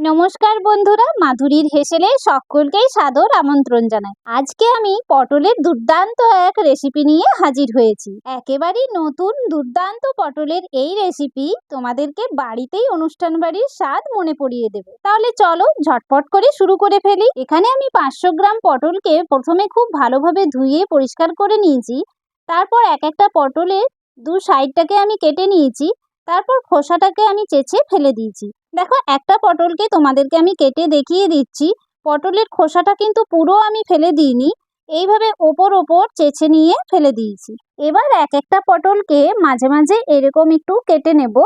নমস্কার বন্ধুরা, মাধুরীর হেসেলে সকলকেই সাদর আমন্ত্রণ জানাই। আজকে আমি পটলের দুর্দান্ত এক রেসিপি নিয়ে হাজির হয়েছি। একেবারেই নতুন দুর্দান্ত পটলের এই রেসিপি তোমাদেরকে বাড়িতেই অনুষ্ঠান বাড়ির স্বাদ মনে পড়িয়ে দেবে। তাহলে চলো ঝটপট করে শুরু করে ফেলি। এখানে আমি পাঁচশো গ্রাম পটলকে প্রথমে খুব ভালোভাবে ধুয়ে পরিষ্কার করে নিয়েছি। তারপর এক একটা পটলের দু সাইডটাকে আমি কেটে নিয়েছি। তারপর খোসাটাকে আমি চেঁচে ফেলে দিয়েছি। দেখো, একটা পটলকে তোমাদেরকে আমি কেটে দেখিয়ে দিচ্ছি। পটলের খোসাটা কিন্তু পুরো আমি ফেলে দিইনি। এইভাবে ওপর ওপর চেঁচে নিয়ে ফেলে দিয়েছি। এবার এক একটা পটলকে মাঝে মাঝে এরকম একটু কেটে নেব।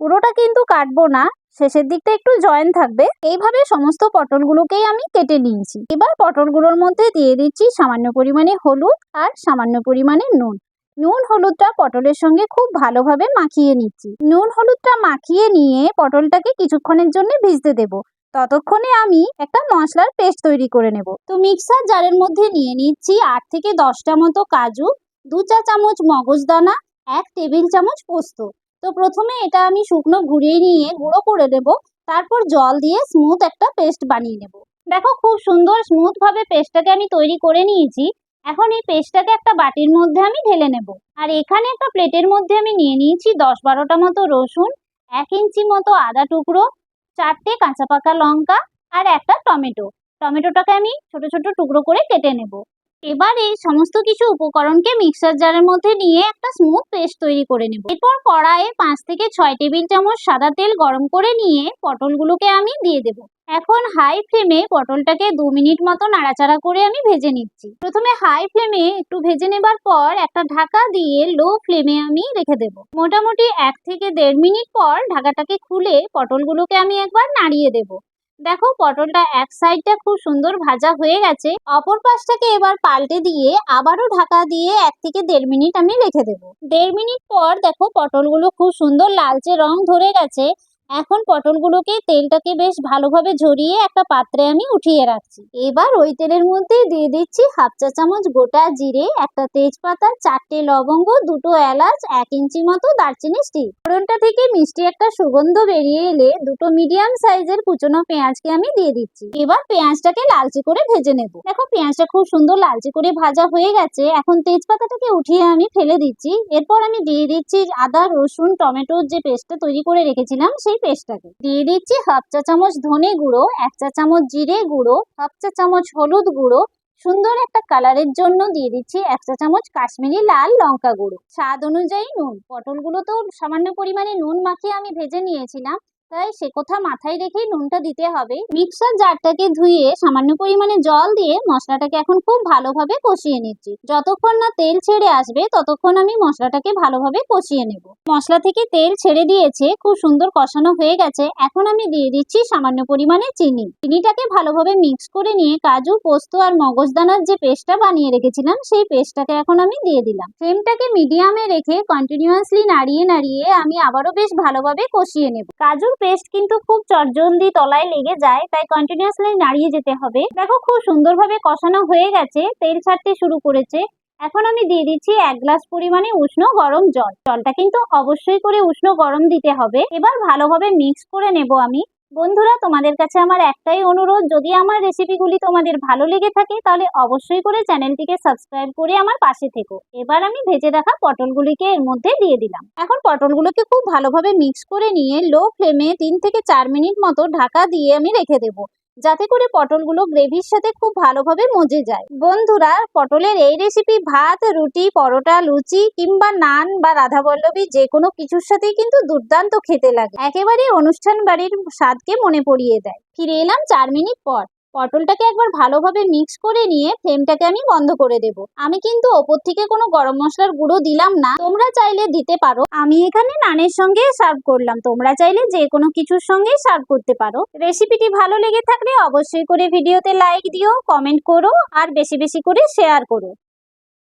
পুরোটা কিন্তু কাটবো না, শেষের দিকটা একটু জয়েন থাকবে। এইভাবে সমস্ত পটলগুলোকেই আমি কেটে নিয়েছি। এবার পটলগুলোর মধ্যে দিয়ে দিচ্ছি সামান্য পরিমাণে হলুদ আর সামান্য পরিমাণে নুন। নুন হলুদটা পটলের সঙ্গে খুব ভালোভাবে মাখিয়ে নিচ্ছি। নুন হলুদটা মাখিয়ে নিয়ে পটলটাকে কিছুক্ষণের জন্য ভিজতে দেব। ততক্ষণে আমি একটা মশলার পেস্ট তৈরি করে নেব। তো মিক্সার জারের মধ্যে নিয়ে নিচ্ছি আট থেকে দশটা মতো কাজু, দু চা চামচ মগজদানা এক টেবিল চামচ পোস্ত। তো প্রথমে এটা আমি শুকনো ঘুরিয়ে নিয়ে গুঁড়ো করে দেব তারপর জল দিয়ে স্মুথ একটা পেস্ট বানিয়ে নেব। দেখো খুব সুন্দর স্মুথ ভাবে পেস্টটাকে আমি তৈরি করে নিয়েছি। এখন এই পেস্টটাকে একটা বাটির মধ্যে আমি ঢেলে নেব। আর এখানে একটা প্লেটের মধ্যে আমি নিয়ে নিয়েছি দশ বারোটা মতো রসুন, এক ইঞ্চি মতো আদা টুকরো, চারটে কাঁচা পাকা লঙ্কা আর একটা টমেটো। টমেটোটাকে আমি ছোট ছোট টুকরো করে কেটে নেব। এবার এই সমস্ত কিছু উপকরণকে মিক্সার জারের মধ্যে নিয়ে একটা স্মুথ পেস্ট তৈরি করে নেব। এরপর কড়াইয়ে পাঁচ থেকে ছয় টেবিল চামচ সাদা তেল গরম করে নিয়ে পটলগুলোকে আমি দিয়ে দেব। এখন হাই ফ্লেমে পটলটাকে দু মিনিট মতো নাড়াচাড়া করে আমি ভেজে নিচ্ছি। প্রথমে হাই ফ্লেমে একটু ভেজে নেবার পর একটা ঢাকা দিয়ে লো ফ্লেমে আমি রেখে দেব। মোটামুটি এক থেকে দেড় মিনিট পর ঢাকাটাকে খুলে পটলগুলোকে আমি একবার নাড়িয়ে দেব। দেখো পটলটা এক সাইডটা খুব সুন্দর ভাজা হয়ে গেছে। অপর পাশটাকে এবার পাল্টে দিয়ে আবারও ঢাকা দিয়ে এক থেকে দেড় মিনিট আমি রেখে দেবো। দেড় মিনিট পর দেখো পটলগুলো খুব সুন্দর লালচে রং ধরে গেছে। এখন পটলগুলোকে তেলটাকে বেশ ভালোভাবে ঝরিয়ে একটা পাত্রে আমি উঠিয়ে রাখছি। এবার ওই তেলের মধ্যে দিয়ে দিচ্ছি হাফ চা চামচ গোটা জিরে, একটা তেজপাতা, চারটে লবঙ্গ, দুটো এলাচ, এক ইঞ্চি মতো দারচিনি স্টিক ফোড়নটা থেকে মিষ্টি একটা সুগন্ধ বেরিয়ে এলে দুটো মিডিয়াম সাইজের কুচনো পেঁয়াজকে আমি দিয়ে দিচ্ছি। এবার পেঁয়াজটাকে লালচে করে ভেজে নেব। দেখো পেঁয়াজটা খুব সুন্দর লালচে করে ভাজা হয়ে গেছে। এখন তেজপাতাটাকে উঠিয়ে আমি ফেলে দিচ্ছি। এরপর আমি দিয়ে দিচ্ছি আদা, রসুন, টমেটোর যে পেস্টটা তৈরি করে রেখেছিলাম, সেই পেস্টটাকে। দিয়ে দিচ্ছি হাফ চা চামচ ধনে গুঁড়ো, এক চা চামচ জিরে গুঁড়ো, হাফ চা চামচ হলুদ গুঁড়ো, সুন্দর একটা কালারের জন্য দিয়ে দিচ্ছি এক চা চামচ কাশ্মীরি লাল লঙ্কা গুঁড়ো। স্বাদ অনুযায়ী নুন। পটলগুলো তো সামান্য পরিমাণে নুন মাখিয়ে আমি ভেজে নিয়েছিলাম। তাই সে কথা মাথায় রেখেই নুনটা দিতে হবে। মিক্সার জারটাকে ধুয়ে সামান্য পরিমাণে জল দিয়ে মশলাটাকে এখন খুব ভালোভাবে কষিয়ে নিচ্ছি। যতক্ষণ না তেল ছেড়ে আসবে, ততক্ষণ আমি মশলাটাকে ভালোভাবে কষিয়ে নেব। মশলা থেকে তেল ছেড়ে দিয়েছে, খুব সুন্দর কষানো হয়ে গেছে। এখন আমি দিয়ে দিচ্ছি সামান্য পরিমাণে চিনি। চিনিটাকে ভালোভাবে মিক্স করে নিয়ে কাজু, পোস্ত আর মগজদানার যে পেস্টটা বানিয়ে রেখেছিলাম, সেই পেস্টটাকে এখন আমি দিয়ে দিলাম। ফ্লেমটাকে মিডিয়ামে রেখে কন্টিনিউয়াসলি নাড়িয়ে নাড়িয়ে আমি আবারও বেশ ভালোভাবে কষিয়ে নেব। কাজুর পেস্ট কিন্তু খুব চটজলদি তলায় লেগে যায়, তাই কন্টিনিউয়াসলি নাড়িয়ে যেতে হবে। দেখো খুব সুন্দরভাবে কষানো হয়ে গেছে, তেল ছাড়তে শুরু করেছে। এখন আমি দিয়ে দিচ্ছি এক গ্লাস পরিমাণে উষ্ণ গরম জল। জলটা কিন্তু অবশ্যই করে উষ্ণ গরম দিতে হবে। এবার ভালোভাবে মিক্স করে নেব আমি। বন্ধুরা, তোমাদের কাছে আমার একটাই অনুরোধ, যদি আমার রেসিপিগুলি তোমাদের ভালো লেগে থাকে, তাহলে অবশ্যই করে চ্যানেলটিকে সাবস্ক্রাইব করে আমার পাশে থেকো। এবার আমি ভেজে রাখা পটলগুলিকে এর মধ্যে দিয়ে দিলাম। এখন পটলগুলোকে খুব ভালোভাবে মিক্স করে নিয়ে লো ফ্লেমে তিন থেকে চার মিনিট মতো ঢাকা দিয়ে আমি রেখে দেবো। যাতে করে পটলগুলো গ্রেভির সাথে খুব ভালোভাবে মজে যায়। বন্ধুরা, পটলের এই রেসিপি ভাত, রুটি, পরোটা, লুচি কিংবা নান বা রাধাবল্লভী যে কোনো কিছুর সাথেই কিন্তু দুর্দান্ত খেতে লাগে। একেবারে অনুষ্ঠান বাড়ির স্বাদকে মনে পড়িয়ে দেয়। ফিরে এলাম চার মিনিট পর। পটলটাকে একবার ভালোভাবে মিক্স করে নিয়ে ফ্লেমটাকে আমি বন্ধ করে দেব। আমি কিন্তু ওপর থেকে কোনো গরম মশলার গুঁড়ো দিলাম না। তোমরা চাইলে দিতে পারো। আমি এখানে নানের সঙ্গে সার্ভ করলাম। তোমরা চাইলে যে কোনো কিছুর সঙ্গেই সার্ভ করতে পারো। রেসিপিটি ভালো লেগে থাকলে অবশ্যই করে ভিডিওতে লাইক দিও কমেন্ট করো, আর বেশি বেশি করে শেয়ার করো।